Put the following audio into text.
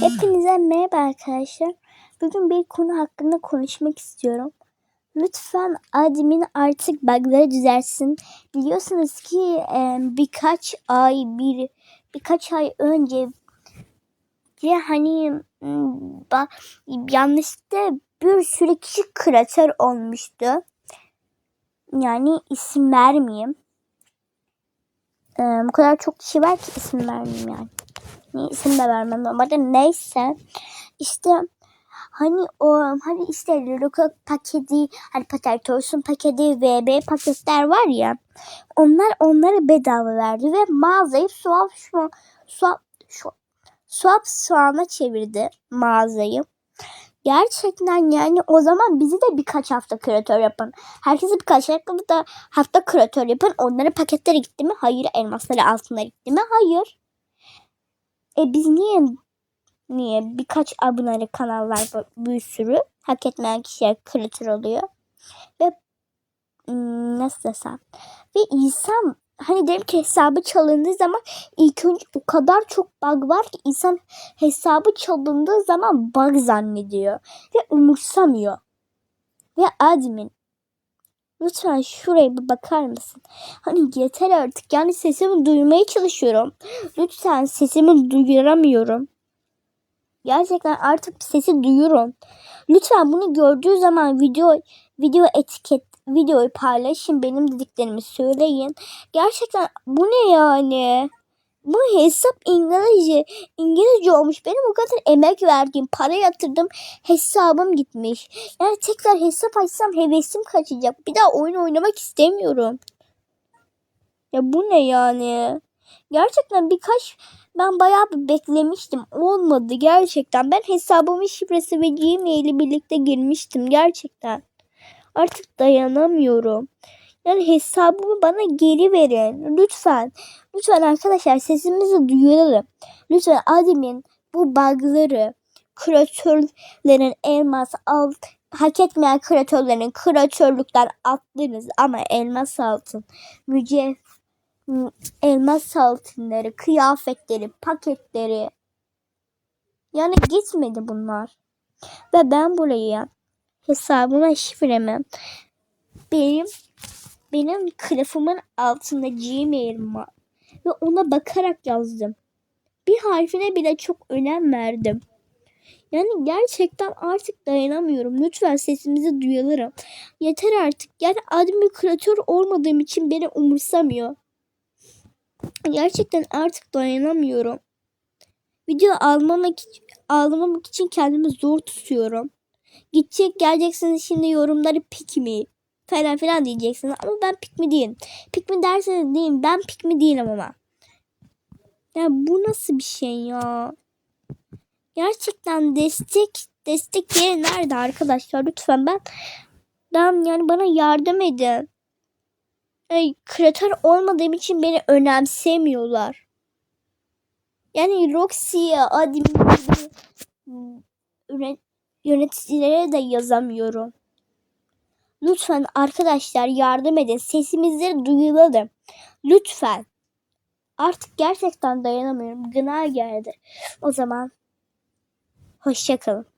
Hepinize merhaba arkadaşlar. Bugün bir konu hakkında konuşmak istiyorum. Lütfen admin artık bug'ları düzelsin. Biliyorsunuz ki e, birkaç ay bir birkaç ay önce ve hani m, ba, yanlışlıkla bir sürü kişi kreatör olmuştu. Yani isim vermeyeyim. E, bu kadar çok kişi var ki isim vermeyeyim yani. İsim de vermem normalde. Neyse. işte hani o hani işte Luka paketi hani Patertos'un paketi VB paketler var ya onlar onları bedava verdi ve mağazayı swap şu swap şu swap soğana çevirdi mağazayı. Gerçekten yani o zaman bizi de birkaç hafta kreatör yapın. Herkesi birkaç hafta hafta kreatör yapın. Onların paketleri gitti mi? Hayır. Elmasları altınları gitti mi? Hayır. E biz niye niye birkaç aboneli kanal var bu- bir sürü hak etmeyen kişiler kreatör oluyor? Ve nasıl desem? Ve insan hani derim ki hesabı çalındığı zaman ilk önce o kadar çok bug var ki insan hesabı çalındığı zaman bug zannediyor ve umursamıyor. Ve admin lütfen şuraya bir bakar mısın? Hani yeter artık yani sesimi duymaya çalışıyorum. Lütfen sesimi duyuramıyorum. Gerçekten artık sesi duyuyorum. Lütfen bunu gördüğü zaman video video etiket videoyu paylaşın benim dediklerimi söyleyin. Gerçekten bu ne yani? Bu hesap İngilizce. İngilizce olmuş. Benim o kadar emek verdiğim, para yatırdım. Hesabım gitmiş. Yani tekrar hesap açsam hevesim kaçacak. Bir daha oyun oynamak istemiyorum. Ya bu ne yani? Gerçekten birkaç ben bayağı bir beklemiştim. Olmadı gerçekten. Ben hesabımın şifresi ve Gmail'i birlikte girmiştim gerçekten. Artık dayanamıyorum. Yani hesabımı bana geri verin. Lütfen. Lütfen arkadaşlar sesimizi duyuralım. Lütfen admin bu bug'ları kreatörlerin elmas alt hak etmeyen kreatörlerin kreatörlükten attınız ama elmas altın mücevher elmas altınları, kıyafetleri, paketleri. Yani gitmedi bunlar. Ve ben buraya hesabıma şifremi benim benim kılıfımın altında Gmail'im var. Ve ona bakarak yazdım. Bir harfine bile çok önem verdim. Yani gerçekten artık dayanamıyorum. Lütfen sesimizi duyalım. Yeter artık. Yani admin kreatör olmadığım için beni umursamıyor. Gerçekten artık dayanamıyorum. Video almamak için, almamak için kendimi zor tutuyorum. Gidecek geleceksiniz şimdi yorumları pik mi falan filan diyeceksiniz ama ben pik mi değilim. Pik mi derseniz diyeyim ben pik mi değilim ama. Ya bu nasıl bir şey ya? Gerçekten destek destek yeri nerede arkadaşlar lütfen ben ben yani bana yardım edin. Ay, kreatör olmadığım için beni önemsemiyorlar. Yani Roxy'ye, admin yöneticilere de yazamıyorum. Lütfen arkadaşlar yardım edin. Sesimizi duyulalım. Lütfen. Artık gerçekten dayanamıyorum. Gına geldi. O zaman hoşçakalın.